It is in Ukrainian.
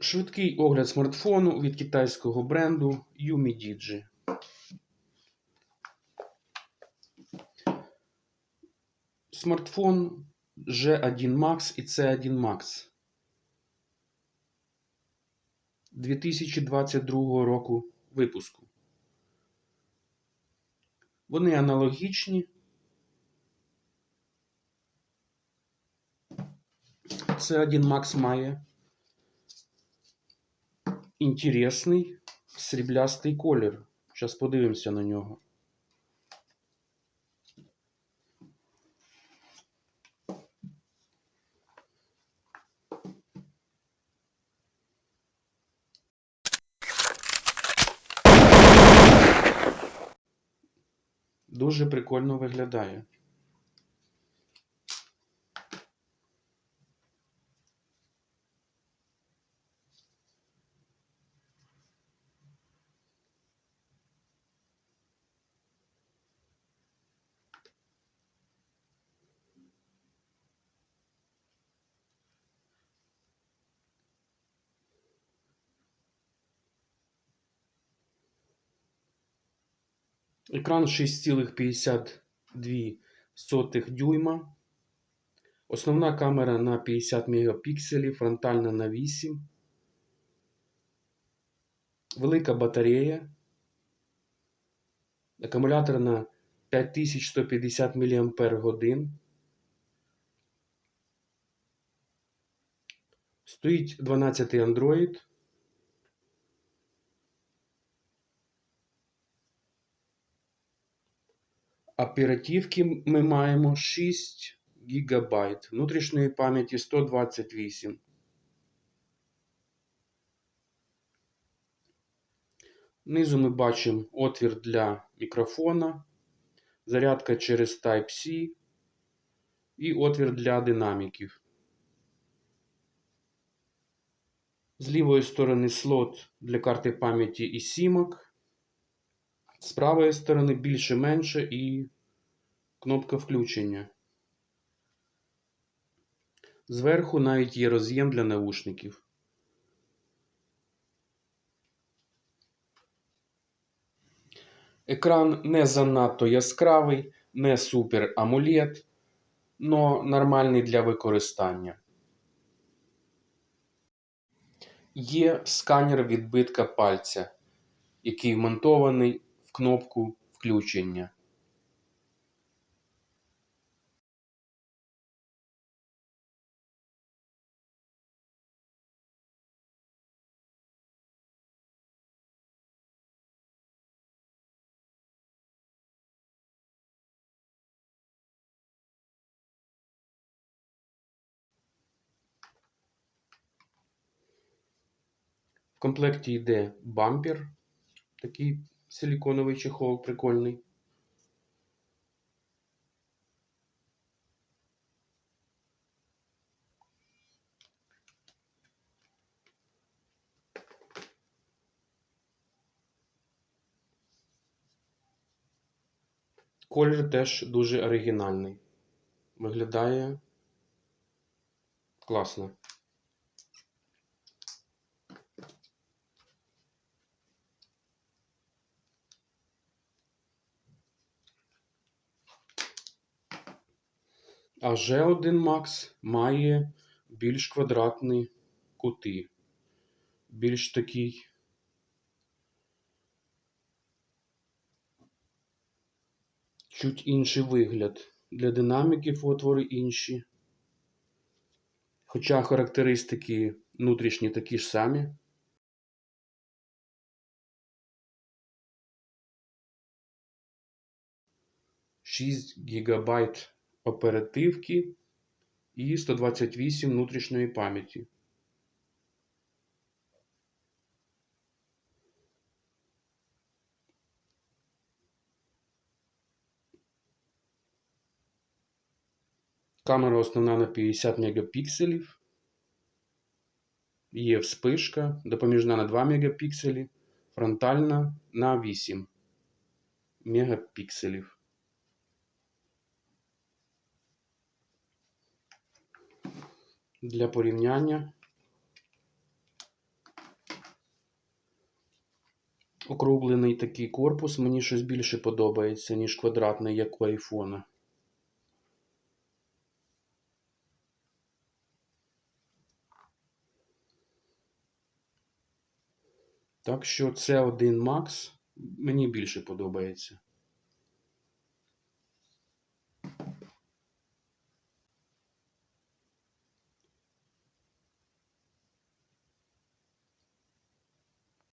Швидкий огляд смартфону від китайського бренду Yumidigi. Смартфон G1 Max і C1 Max 2022 року випуску. Вони аналогічні. C1 Max має інтересний сріблястий колір. Зараз подивимося на нього. Дуже прикольно виглядає. Екран 6,52 дюйма. Основна камера на 50 мегапікселів, фронтальна на 8. Велика батарея. Акумулятор на 5150 мАч. Стоїть 12 Android. Оперативки ми маємо 6 ГБ, внутрішньої пам'яті 128. Внизу ми бачимо отвір для мікрофона, зарядка через Type-C і отвір для динаміків. З лівої сторони слот для карти пам'яті і сімок. З правої сторони більше-менше і кнопка включення. Зверху навіть є роз'єм для наушників. Екран не занадто яскравий, не супер AMOLED, но нормальний для використання. Є сканер відбитка пальця, який вмонтований кнопку включення. В комплекті йде бампер, такий силіконовий чехол прикольний. Колір теж дуже оригінальний. Виглядає класно. А G1 Max має більш квадратні кути. Більш такий чуть інший вигляд. Для динаміків отвори інші. Хоча характеристики внутрішні такі ж самі. Шість гігабайт оперативки і 128 внутрішньої пам'яті. Камера основна на 50 мегапікселів. Є вспишка, допоміжна на 2 мегапікселі, фронтальна на 8 мегапікселів. для порівняння. Округлений такий корпус мені щось більше подобається, ніж квадратний, як у айфона. Так що це один Max мені більше подобається.